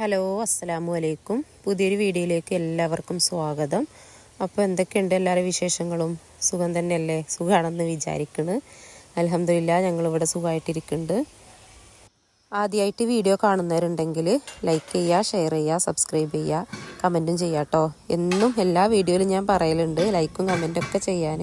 Hello അസ്സലാമു അലൈക്കും. പുതിയൊരു വീഡിയോയിലേക്ക് എല്ലാവർക്കും സ്വാഗതം. അപ്പോൾ എന്തൊക്കെയുണ്ട് എല്ലാവരുടെ വിശേഷങ്ങളും? സുഖം തന്നെയല്ലേ? സുഖമാണെന്ന് വിചാരിക്കണ്. അലഹമില്ല ഞങ്ങളിവിടെ സുഖമായിട്ടിരിക്കുന്നുണ്ട്. ആദ്യമായിട്ട് വീഡിയോ കാണുന്നവരുണ്ടെങ്കിൽ ലൈക്ക് ചെയ്യുക ഷെയർ ചെയ്യുക സബ്സ്ക്രൈബ് ചെയ്യുക കമന്റും ചെയ്യുക കേട്ടോ. എന്നും എല്ലാ വീഡിയോയിലും ഞാൻ പറയലുണ്ട്. ലൈക്കും കമന്റും ഒക്കെ ചെയ്യാൻ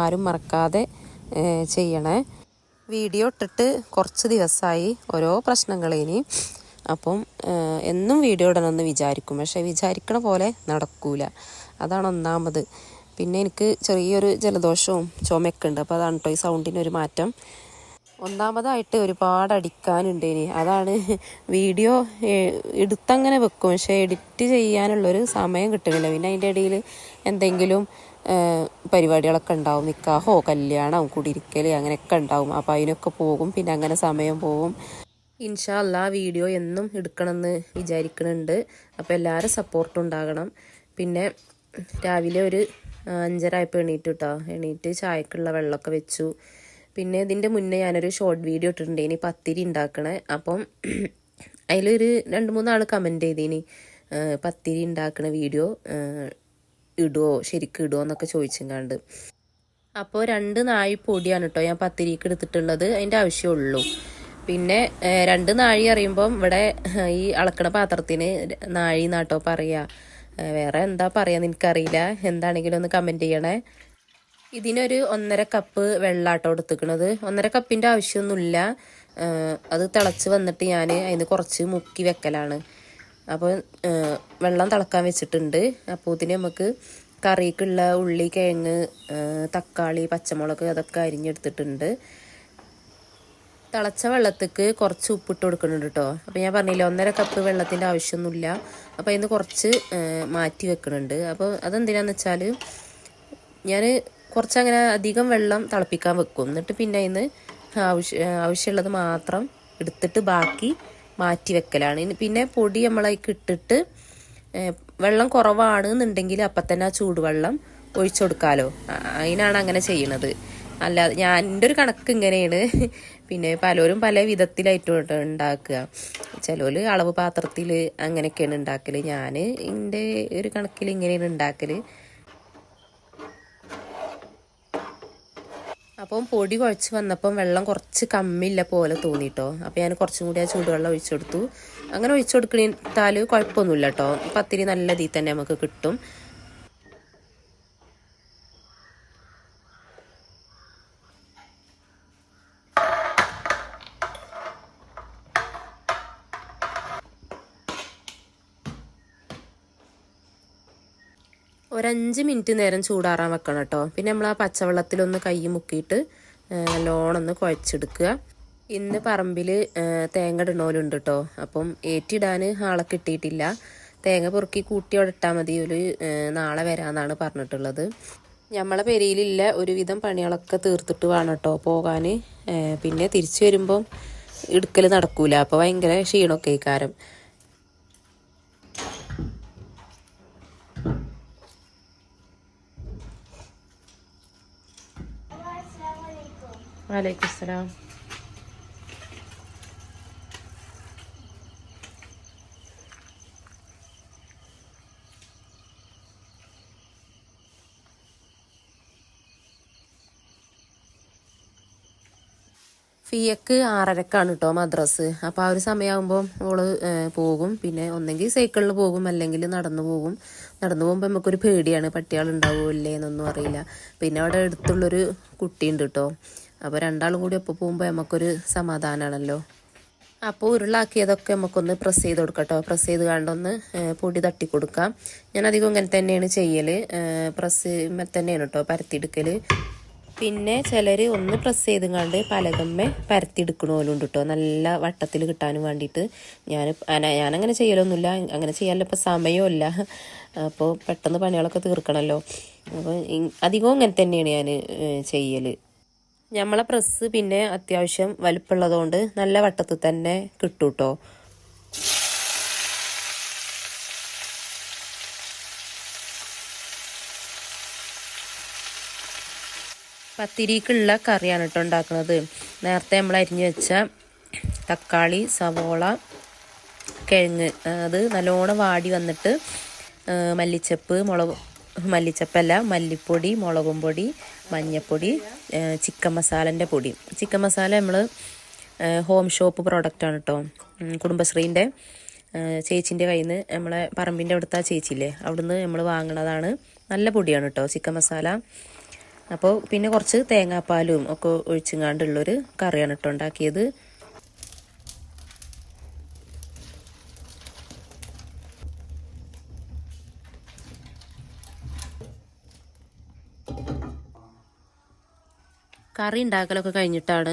ആരും മറക്കാതെ ചെയ്യണേ. വീഡിയോ ഇട്ടിട്ട് കുറച്ച് ദിവസമായി ഓരോ പ്രശ്നങ്ങളേനി. അപ്പം എന്നും വീഡിയോ ഇടണമെന്ന് വിചാരിക്കും. പക്ഷേ വിചാരിക്കണ പോലെ നടക്കൂല. അതാണ് ഒന്നാമത്. പിന്നെ എനിക്ക് ചെറിയൊരു ജലദോഷവും ചുമയൊക്കെ ഉണ്ട്. അപ്പോൾ അതാണ് കേട്ടോ ഈ സൗണ്ടിനൊരു മാറ്റം. ഒന്നാമതായിട്ട് ഒരുപാട് അടിക്കാനുണ്ട് ഇനി. അതാണ് വീഡിയോ എടുത്തങ്ങനെ വെക്കും. പക്ഷേ എഡിറ്റ് ചെയ്യാനുള്ളൊരു സമയം കിട്ടുന്നില്ല. പിന്നെ അതിന്റെ ഇടയിൽ എന്തെങ്കിലും പരിപാടികളൊക്കെ ഉണ്ടാവും. നിക്കാഹോ കല്യാണം കുടിയിരിക്കൽ അങ്ങനെയൊക്കെ ഉണ്ടാവും. അപ്പോൾ അതിനൊക്കെ പോകും. പിന്നെ അങ്ങനെ സമയം പോകും. ഇൻഷാ അല്ലാ വീഡിയോ എന്നും എടുക്കണമെന്ന് വിചാരിക്കുന്നുണ്ട് അപ്പോൾ എല്ലാവരും സപ്പോർട്ട് ഉണ്ടാകണം. പിന്നെ രാവിലെ ഒരു അഞ്ചര ആയപ്പോൾ എണീറ്റ് കേട്ടോ എണീറ്റ് ചായക്കുള്ള വെള്ളമൊക്കെ വെച്ചു. പിന്നെ ഇതിന്റെ മുന്നേ ഞാനൊരു ഷോർട്ട് വീഡിയോ ഇട്ടിട്ടുണ്ട്. ഇനി പത്തിരി ഉണ്ടാക്കണേ അപ്പം അതിലൊരു രണ്ട് മൂന്നാൾ കമന്റ് ചെയ്തിനി. പത്തിരി ഉണ്ടാക്കണ വീഡിയോ ഇടുവോ? ശരിക്കും ഇടുവോ എന്നൊക്കെ ചോദിച്ചെങ്കാണ്ട് അപ്പോൾ രണ്ട് നാഴി പൊടിയാണ് കേട്ടോ ഞാൻ പത്തിരിക്ക് എടുത്തിട്ടുള്ളത്. അതിന്റെ ആവശ്യമുള്ളൂ പിന്നെ രണ്ട് നാഴി അറിയുമ്പം ഇവിടെ ഈ അളക്കണ പാത്രത്തിന് നാഴി നാട്ടോ പറയാ. വേറെ എന്താ പറയാന്ന് എനിക്കറിയില്ല. എന്താണെങ്കിലും ഒന്ന് കമന്റ് ചെയ്യണേ. ഇതിനൊരു ഒന്നര കപ്പ് വെള്ളാട്ടോ എടുത്തുക്കണത്. ഒന്നര കപ്പിന്റെ ആവശ്യമൊന്നുമില്ല. അത് തിളച്ച് വന്നിട്ട് ഞാൻ അതിന് കുറച്ച് മുക്കി വെക്കലാണ്. അപ്പോൾ വെള്ളം തിളക്കാൻ വെച്ചിട്ടുണ്ട്. അപ്പോൾ ഇതിന് നമുക്ക് കറിക്കുള്ള ഉള്ളി കിഴങ്ങ് തക്കാളി പച്ചമുളക് അതൊക്കെ അരിഞ്ഞെടുത്തിട്ടുണ്ട്. തിളച്ച വെള്ളത്തേക്ക് കുറച്ച് ഉപ്പിട്ട് കൊടുക്കുന്നുണ്ട് കേട്ടോ അപ്പോൾ ഞാൻ പറഞ്ഞില്ല ഒന്നര കപ്പ് വെള്ളത്തിന്റെ ആവശ്യമൊന്നുമില്ല. അപ്പോൾ അതിന് കുറച്ച് മാറ്റി വെക്കുന്നുണ്ട്. അപ്പോൾ അതെന്തിനാന്ന് വെച്ചാൽ ഞാൻ കുറച്ചങ്ങനെ അധികം വെള്ളം തിളപ്പിക്കാൻ വെക്കും. എന്നിട്ട് പിന്നെ അതിന് ആവശ്യ ആവശ്യമുള്ളത് മാത്രം എടുത്തിട്ട് ബാക്കി മാറ്റി വെക്കലാണ്. പിന്നെ പൊടി നമ്മളതിലേക്ക് ഇട്ടിട്ട് വെള്ളം കുറവാണ് എന്നുണ്ടെങ്കിൽ അപ്പം തന്നെ ആ ചൂടുവെള്ളം ഒഴിച്ചു കൊടുക്കാമല്ലോ അതിനാണ് അങ്ങനെ ചെയ്യണത്. അല്ലാതെ ഞാൻ എന്റെ ഒരു കണക്ക് ഇങ്ങനെയാണ്. പിന്നെ പലരും പല വിധത്തിലായിട്ട് ഉണ്ട് ഉണ്ടാക്കുക. ചിലർ അളവ് പാത്രത്തിൽ അങ്ങനെയൊക്കെയാണ് ഉണ്ടാക്കൽ ഞാൻ എന്റെ ഒരു കണക്കിൽ ഇങ്ങനെയാണ് ഉണ്ടാക്കൽ അപ്പം പൊടി കുഴച്ച് വന്നപ്പം വെള്ളം കുറച്ച് കമ്മില്ല പോലെ തോന്നിട്ടോ. അപ്പം ഞാൻ കുറച്ചും കൂടി ആ ചൂടുവെള്ളം ഒഴിച്ചു കൊടുത്തു അങ്ങനെ ഒഴിച്ചു കൊടുക്കണിട്ടാൽ കുഴപ്പമൊന്നുമില്ല കേട്ടോ പത്തിരി നല്ല ഇതിൽ തന്നെ നമുക്ക് കിട്ടും. ഒരഞ്ച് മിനിറ്റ് നേരം ചൂടാറാൻ വെക്കണം കേട്ടോ. പിന്നെ നമ്മൾ ആ പച്ചവെള്ളത്തിലൊന്ന് കൈ മുക്കിയിട്ട് നല്ലോണം ഒന്ന് കുഴച്ചെടുക്കുക. ഇന്ന് പറമ്പിൽ തേങ്ങ ഇടണോലുണ്ട് കേട്ടോ. അപ്പം ഏറ്റിടാൻ ആളെ കിട്ടിയിട്ടില്ല. തേങ്ങ പൊറുക്കി കൂട്ടി ഇട്ടാൽ മതി. ഒരു നാളെ വരാമെന്നാണ് പറഞ്ഞിട്ടുള്ളത്. നമ്മളെ പെരിയിലില്ല ഒരുവിധം പണികളൊക്കെ തീർത്തിട്ട് വേണം കേട്ടോ പോകാൻ പിന്നെ തിരിച്ചു വരുമ്പം എടുക്കൽ നടക്കൂല. അപ്പോൾ ഭയങ്കര ക്ഷീണമൊക്കെ കാരം. وعليكم السلام. ഫിയക്ക് ആറരക്കാണ് കേട്ടോ മദ്രസ്. അപ്പോൾ ആ ഒരു സമയമാകുമ്പോൾ ഓൾ പോകും. പിന്നെ ഒന്നെങ്കിൽ സൈക്കിളിൽ പോകും. അല്ലെങ്കിൽ നടന്നു പോകും. നടന്നു പോകുമ്പോൾ നമുക്കൊരു പേടിയാണ്. പട്ടിയാൾ ഉണ്ടാവുമോ ഇല്ലേ എന്നൊന്നും അറിയില്ല. പിന്നെ അവിടെ അടുത്തുള്ളൊരു കുട്ടിയുണ്ട് കേട്ടോ അപ്പോൾ രണ്ടാളും കൂടി ഒപ്പം പോകുമ്പോൾ നമുക്കൊരു സമാധാനമാണല്ലോ അപ്പോൾ ഉരുളാക്കിയതൊക്കെ നമുക്കൊന്ന് പ്രസ് ചെയ്ത് കൊടുക്കാം കേട്ടോ പ്രസ് ചെയ്ത് കണ്ടൊന്ന് പൊടി തട്ടി കൊടുക്കാം. ഞാൻ അധികം ഇങ്ങനെ തന്നെയാണ് ചെയ്യൽ പ്രസ് തന്നെയാണ് കേട്ടോ പരത്തിയെടുക്കൽ പിന്നെ ചിലർ ഒന്ന് പ്രസ് ചെയ്ത് കണ്ട് പലകമ്മ പരത്തിയെടുക്കണ പോലും ഉണ്ട് കേട്ടോ നല്ല വട്ടത്തിൽ കിട്ടാനും വേണ്ടിയിട്ട് ഞാൻ ഞാനങ്ങനെ ചെയ്യലൊന്നുമില്ല. അങ്ങനെ ചെയ്യാനുള്ള ഇപ്പോൾ സമയമില്ല അപ്പോൾ പെട്ടെന്ന് പണികളൊക്കെ തീർക്കണമല്ലോ അപ്പോൾ അധികവും ഇങ്ങനെ തന്നെയാണ് ഞാൻ ചെയ്യൽ നമ്മളെ പ്രസ് പിന്നെ അത്യാവശ്യം വലുപ്പമുള്ളതുകൊണ്ട് നല്ല വട്ടത്തിൽ തന്നെ കിട്ടും കേട്ടോ പത്തിരിക്കുള്ള കറിയാണ് കേട്ടോ ഉണ്ടാക്കുന്നത്. നേരത്തെ നമ്മൾ അരിഞ്ഞു വെച്ച തക്കാളി സവോള കിഴങ്ങ് അത് നല്ലോണം വാടി വന്നിട്ട് മല്ലിച്ചപ്പ് മുളക് മല്ലിച്ചപ്പല്ല മല്ലിപ്പൊടി മുളകും പൊടി മഞ്ഞപ്പൊടി ചിക്കൻ മസാലന്റെ പൊടി. ചിക്കൻ മസാല നമ്മൾ ഹോം ഷോപ്പ് പ്രോഡക്റ്റാണ് കേട്ടോ. കുടുംബശ്രീന്റെ ചേച്ചിന്റെ കയ്യിൽ നിന്ന് നമ്മളെ പറമ്പിന്റെ അവിടുത്തെ ചേച്ചിയില്ലേ അവിടുന്ന് നമ്മൾ വാങ്ങണതാണ് നല്ല പൊടിയാണ് കേട്ടോ ചിക്കൻ മസാല. അപ്പോൾ പിന്നെ കുറച്ച് തേങ്ങാപ്പാലും ഒക്കെ ഒഴിച്ചുങ്ങാണ്ടുള്ളൊരു കറിയാണ് കേട്ടോ ഉണ്ടാക്കിയത്. കറി ഉണ്ടാക്കലൊക്കെ കഴിഞ്ഞിട്ടാണ്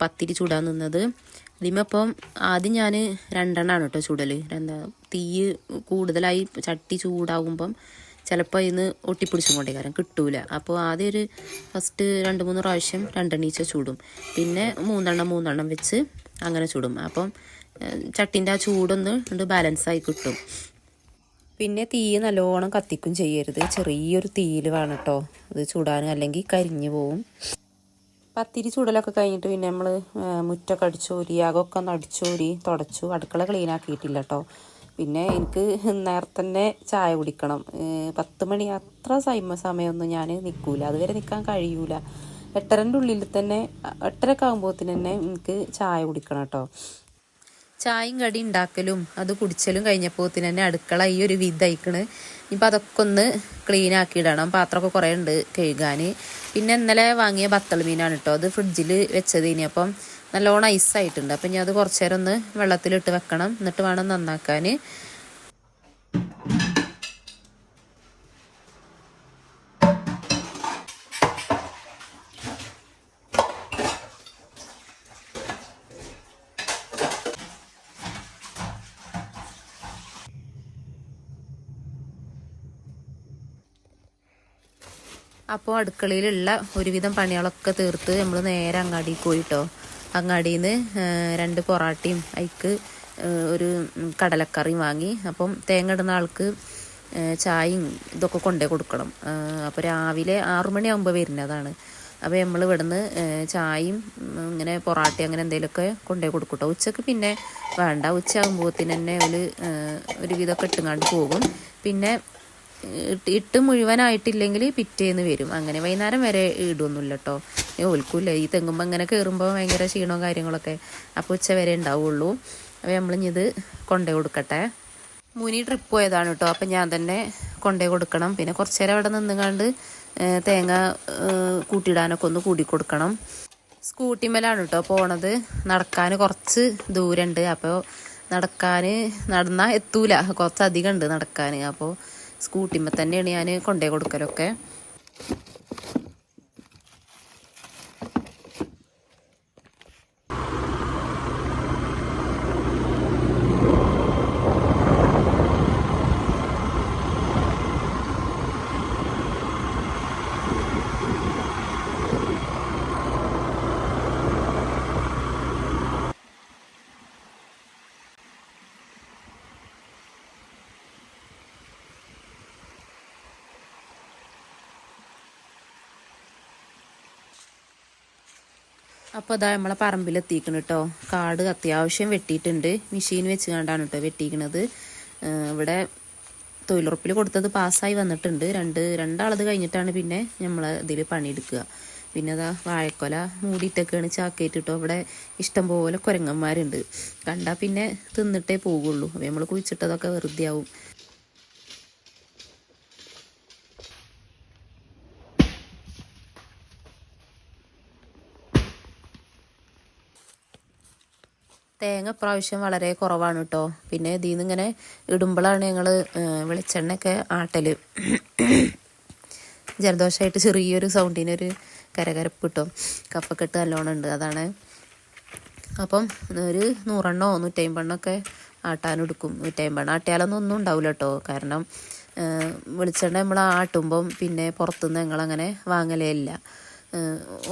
പത്തിരി ചൂടാൻ നിന്നത്. ഇതിമ്മപ്പം ആദ്യം ഞാൻ രണ്ടെണ്ണമാണ് കേട്ടോ ചൂടൽ എന്താ തീ കൂടുതലായി ചട്ടി ചൂടാകുമ്പം ചിലപ്പോൾ ഇന്ന് ഒട്ടിപ്പിടിച്ചും കൊണ്ടേ കാരണം കിട്ടൂല. അപ്പോൾ ആദ്യം ഒരു ഫസ്റ്റ് രണ്ട് മൂന്ന് പ്രാവശ്യം രണ്ടെണ്ണീച്ച ചൂടും. പിന്നെ മൂന്നെണ്ണം മൂന്നെണ്ണം വെച്ച് അങ്ങനെ ചൂടും. അപ്പം ചട്ടിന്റെ ആ ചൂടൊന്ന് ഉണ്ട് ബാലൻസായി കിട്ടും. പിന്നെ തീ നല്ലോണം കത്തിക്കും ചെയ്യരുത്. ചെറിയൊരു തീയിൽ വേണം കേട്ടോ ഇത് ചൂടാനും അല്ലെങ്കിൽ കരിഞ്ഞു പോവും. പത്തിരി ചൂടലൊക്കെ കഴിഞ്ഞിട്ട് പിന്നെ നമ്മൾ മുറ്റൊക്കെ അടിച്ചോരി അകമൊക്കെ ഒന്ന് അടിച്ചോരി തുടച്ചു. അടുക്കള ക്ലീൻ ആക്കിയിട്ടില്ല കേട്ടോ പിന്നെ എനിക്ക് നേരത്തെ തന്നെ ചായ കുടിക്കണം. പത്ത് മണി അത്ര സൈമ സമയമൊന്നും ഞാൻ നിൽക്കൂല അതുവരെ നിൽക്കാൻ കഴിയൂല. എട്ടരന്റെ ഉള്ളിൽ തന്നെ എട്ടരക്ക് ആകുമ്പോഴത്തിന് തന്നെ എനിക്ക് ചായ കുടിക്കണം കേട്ടോ. ചായയും കടി ഉണ്ടാക്കലും അത് കുടിച്ചലും കഴിഞ്ഞപ്പോൾ തന്നെ അടുക്കള ഈ ഒരു വിധയിക്കണ്. ഇപ്പം അതൊക്കെ ഒന്ന് ക്ലീൻ ആക്കിയിടണം. പാത്രമൊക്കെ കുറേ ഉണ്ട് കഴുകാൻ പിന്നെ ഇന്നലെ വാങ്ങിയ ബത്തൾ മീനാണ് കേട്ടോ. അത് ഫ്രിഡ്ജിൽ വെച്ചത് ഇനി അപ്പം നല്ലോണം ഐസായിട്ടുണ്ട്. അപ്പം ഞാൻ അത് കുറച്ച് നേരം ഒന്ന് വെള്ളത്തിലിട്ട് വെക്കണം. എന്നിട്ട് വേണം നന്നാക്കാൻ അപ്പോൾ അടുക്കളയിലുള്ള ഒരുവിധം പണികളൊക്കെ തീർത്ത് നമ്മൾ നേരെ അങ്ങാടിയിൽ പോയിട്ടോ അങ്ങാടിയിൽ നിന്ന് രണ്ട് പൊറാട്ടയും അതിക്ക് ഒരു കടലക്കറിയും വാങ്ങി. അപ്പം തേങ്ങ ഇടുന്ന ആൾക്ക് ചായയും ഇതൊക്കെ കൊണ്ടേ കൊടുക്കണം. അപ്പോൾ രാവിലെ ആറു മണിയാകുമ്പോൾ വരുന്നതാണ് അപ്പോൾ നമ്മൾ ഇവിടുന്ന് ചായയും ഇങ്ങനെ പൊറാട്ട അങ്ങനെ എന്തെങ്കിലുമൊക്കെ കൊണ്ടേ കൊടുക്കട്ടോ. കേട്ടോ ഉച്ചയ്ക്ക് പിന്നെ വേണ്ട. ഉച്ചയാകുമ്പോഴത്തിന് തന്നെ ഒരു ഒരു വിധമൊക്കെ ഇട്ടുങ്ങാണ്ട് പോകും. പിന്നെ ഇട്ട് മുഴുവനായിട്ടില്ലെങ്കിൽ പിറ്റേന്ന് വരും. അങ്ങനെ വൈകുന്നേരം വരെ ഇടുമൊന്നുമില്ല കേട്ടോ ഓൽക്കൂല്ല ഈ തെങ്ങുമ്പോൾ അങ്ങനെ കയറുമ്പോൾ ഭയങ്കര ക്ഷീണവും കാര്യങ്ങളൊക്കെ അപ്പോൾ ഉച്ച വരെ ഉണ്ടാവുള്ളൂ. അപ്പോൾ നമ്മളിഞ്ഞിത് കൊണ്ടേ കൊടുക്കട്ടെ. മുനി ട്രിപ്പ് പോയതാണ് കേട്ടോ അപ്പം ഞാൻ തന്നെ കൊണ്ടേ കൊടുക്കണം. പിന്നെ കുറച്ച് നേരം അവിടെ നിന്നുകൊണ്ട് തേങ്ങ കൂട്ടിയിടാനൊക്കെ ഒന്ന് കൂടി കൊടുക്കണം. സ്കൂട്ടിമേലാണ് കേട്ടോ പോണത്. നടക്കാൻ കുറച്ച് ദൂരമുണ്ട് അപ്പോൾ നടക്കാൻ നടന്നാൽ എത്തൂല. കുറച്ചധികം ഉണ്ട് നടക്കാൻ അപ്പോൾ സ്കൂട്ടിമ്മ തന്നെയാണ് ഞാൻ കൊണ്ടേ കൊടുക്കലൊക്കെ. അപ്പോൾ അതാ നമ്മളെ പറമ്പിലെത്തിക്കണം കേട്ടോ കാട് അത്യാവശ്യം വെട്ടിയിട്ടുണ്ട്. മെഷീൻ വെച്ച് കണ്ടാണ് കേട്ടോ വെട്ടിക്കണത് ഇവിടെ തൊഴിലുറപ്പിൽ കൊടുത്തത് പാസ്സായി വന്നിട്ടുണ്ട്. രണ്ട് രണ്ടാളത് കഴിഞ്ഞിട്ടാണ് പിന്നെ നമ്മൾ ഇതിൽ പണിയെടുക്കുക. പിന്നെ അതാ വാഴക്കൊല മൂടിയിട്ടൊക്കെയാണ് ചാക്കേറ്റിട്ടോ ഇവിടെ ഇഷ്ടംപോലെ കുരങ്ങന്മാരുണ്ട്. കണ്ടാൽ പിന്നെ തിന്നിട്ടേ പോകുള്ളൂ. അപ്പോൾ നമ്മൾ കുഴിച്ചിട്ടതൊക്കെ വെറുതെ ആവും തേങ്ങ പ്രാവശ്യം വളരെ കുറവാണ് കേട്ടോ പിന്നെ ഇതിൽ നിന്ന് ഇങ്ങനെ ഇടുമ്പോഴാണ് ഞങ്ങൾ വെളിച്ചെണ്ണയൊക്കെ ആട്ടൽ ജലദോഷമായിട്ട് ചെറിയൊരു സൗണ്ടിനൊരു കരകരപ്പ് കിട്ടും. കഫക്കെട്ട് നല്ലോണം ഉണ്ട് അതാണ്. അപ്പം ഒരു നൂറെണ്ണോ നൂറ്റമ്പെണ്ണൊക്കെ ആട്ടാനെടുക്കും നൂറ്റമ്പെണ്ണം ആട്ടിയാലൊന്നും ഒന്നും ഉണ്ടാവില്ല കേട്ടോ കാരണം വെളിച്ചെണ്ണ നമ്മൾ ആട്ടുമ്പം പിന്നെ പുറത്തുനിന്ന് ഞങ്ങളങ്ങനെ വാങ്ങലേ ഇല്ല.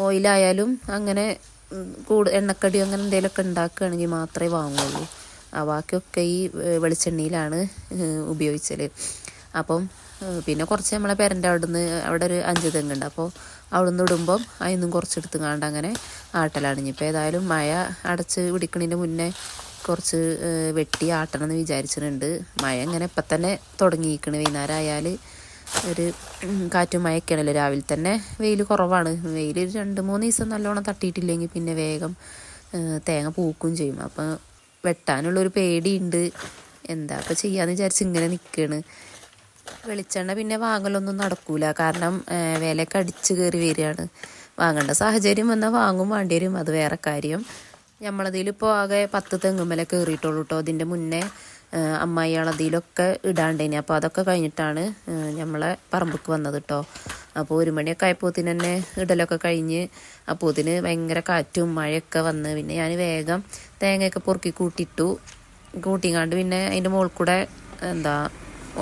ഓയിലായാലും അങ്ങനെ കൂട് എണ്ണക്കടിയോ അങ്ങനെ എന്തെങ്കിലുമൊക്കെ ഉണ്ടാക്കുകയാണെങ്കിൽ മാത്രമേ വാങ്ങുള്ളൂ. ആ ബാക്കിയൊക്കെ ഈ വെളിച്ചെണ്ണയിലാണ് ഉപയോഗിച്ചത് അപ്പം പിന്നെ കുറച്ച് നമ്മളെ പേരന്റെ അവിടുന്ന് അവിടെ ഒരു അഞ്ച് തെങ്ങുണ്ട്. അപ്പോൾ അവിടുന്ന് ഇടുമ്പം അതിന്നും കുറച്ചെടുത്ത് കാണ്ട് അങ്ങനെ ആട്ടലാണ്. ഇനിയിപ്പോൾ ഏതായാലും മഴ അടച്ച് പിടിക്കണതിന്റെ മുന്നേ കുറച്ച് വെട്ടി ആട്ടണം എന്ന് വിചാരിച്ചിട്ടുണ്ട്. മഴ ഇങ്ങനെ ഇപ്പം തന്നെ തുടങ്ങിയിരിക്കണ്. വൈകുന്നേരം ആയാൽ ഒരു കാറ്റും മഴയൊക്കെയാണല്ലോ രാവിലെ തന്നെ. വെയിൽ കുറവാണ്. വെയിൽ ഒരു രണ്ട് മൂന്ന് ദിവസം നല്ലോണം തട്ടിയിട്ടില്ലെങ്കിൽ പിന്നെ വേഗം തേങ്ങ പൂക്കും ചെയ്യും. അപ്പം വെട്ടാനുള്ളൊരു പേടിയുണ്ട്. എന്താ അപ്പം ചെയ്യാന്ന് വിചാരിച്ച് ഇങ്ങനെ നിൽക്കുകയാണ് വെളിച്ചെണ്ണ പിന്നെ വാങ്ങലൊന്നും നടക്കൂല. കാരണം വിലയൊക്കെ അടിച്ച് കയറി വരികയാണ്. വാങ്ങേണ്ട സാഹചര്യം വന്നാൽ വാങ്ങും വേണ്ടി വരും. അത് വേറെ കാര്യം. നമ്മളതിലിപ്പോൾ ആകെ പത്ത് തെങ്ങുമല കയറിയിട്ടുള്ളൂ കേട്ടോ അതിന്റെ മുന്നേ ഏഹ്, അമ്മായിയാളതിലൊക്കെ ഇടാണ്ടേനി. അപ്പോൾ അതൊക്കെ കഴിഞ്ഞിട്ടാണ് നമ്മളെ പറമ്പുക്ക് വന്നത് കേട്ടോ അപ്പോൾ ഒരു മണിയൊക്കെ ആയപ്പോത്തിന് തന്നെ ഇടലൊക്കെ കഴിഞ്ഞ് അപ്പോത്തിന് ഭയങ്കര കാറ്റും മഴയൊക്കെ വന്ന് പിന്നെ ഞാൻ വേഗം തേങ്ങയൊക്കെ പൊറുക്കി കൂട്ടിയിട്ടു കൂട്ടിങ്ങാണ്ട് പിന്നെ അതിന്റെ മുകളിൽ കൂടെ എന്താ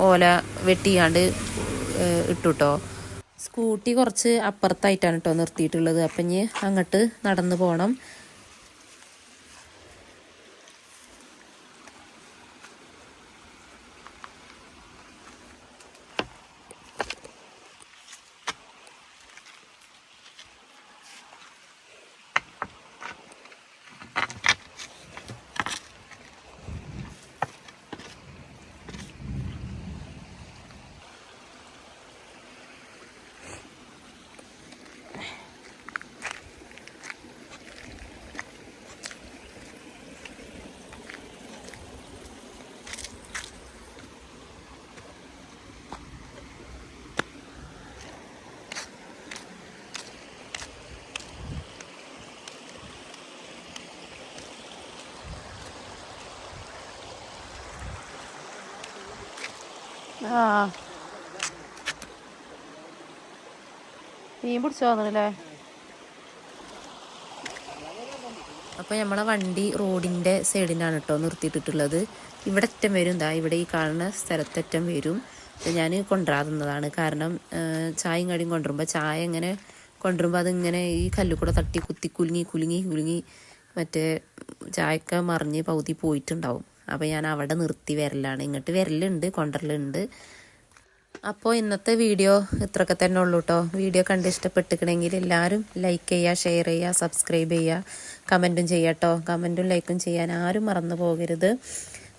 ഓല വെട്ടിയാണ്ട് ഇട്ടു കേട്ടോ സ്കൂട്ടി കുറച്ച് അപ്പുറത്തായിട്ടാണ് കേട്ടോ നിർത്തിയിട്ടുള്ളത്. അപ്പം ഇനി അങ്ങോട്ട് നടന്നു പോകണം ആ. മീൻ പിടിച്ചു തോന്നണല്ലേ അപ്പോൾ നമ്മളെ വണ്ടി റോഡിന്റെ സൈഡിനാണ് കേട്ടോ നിർത്തിയിട്ടിട്ടുള്ളത്. ഇവിടെ അറ്റം വരും. എന്താ ഇവിടെ ഈ കാണുന്ന സ്ഥലത്തറ്റം വരും. ഞാൻ കൊണ്ടുവരാതുന്നതാണ് കാരണം ചായയും കടിയും കൊണ്ടുവരുമ്പോൾ ചായ ഇങ്ങനെ കൊണ്ടുവരുമ്പോൾ അതിങ്ങനെ ഈ കല്ലുകൂടെ തട്ടി കുത്തി കുലുങ്ങി കുലുങ്ങി കുലുങ്ങി മറ്റേ ചായക്ക മറിഞ്ഞ് പകുതി പോയിട്ടുണ്ടാവും. അപ്പോൾ ഞാൻ അവിടെ നിർത്തി വരലാണ്. ഇങ്ങോട്ട് വരലുണ്ട് കൊണ്ടുവരലുണ്ട് അപ്പോൾ ഇന്നത്തെ വീഡിയോ ഇത്രയൊക്കെ തന്നെ ഉള്ളൂ കേട്ടോ വീഡിയോ കണ്ട് ഇഷ്ടപ്പെട്ടിക്കണമെങ്കിൽ എല്ലാവരും ലൈക്ക് ചെയ്യുക ഷെയർ ചെയ്യുക സബ്സ്ക്രൈബ് ചെയ്യുക. കമന്റും ചെയ്യുക കേട്ടോ കമന്റും ലൈക്കും ചെയ്യാൻ ആരും മറന്നു പോകരുത്.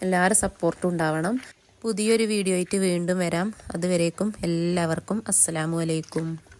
എല്ലാവരും സപ്പോർട്ടും ഉണ്ടാവണം. പുതിയൊരു വീഡിയോ ആയിട്ട് വീണ്ടും വരാം. അതുവരേക്കും എല്ലാവർക്കും അസ്സലാമു അലൈക്കും.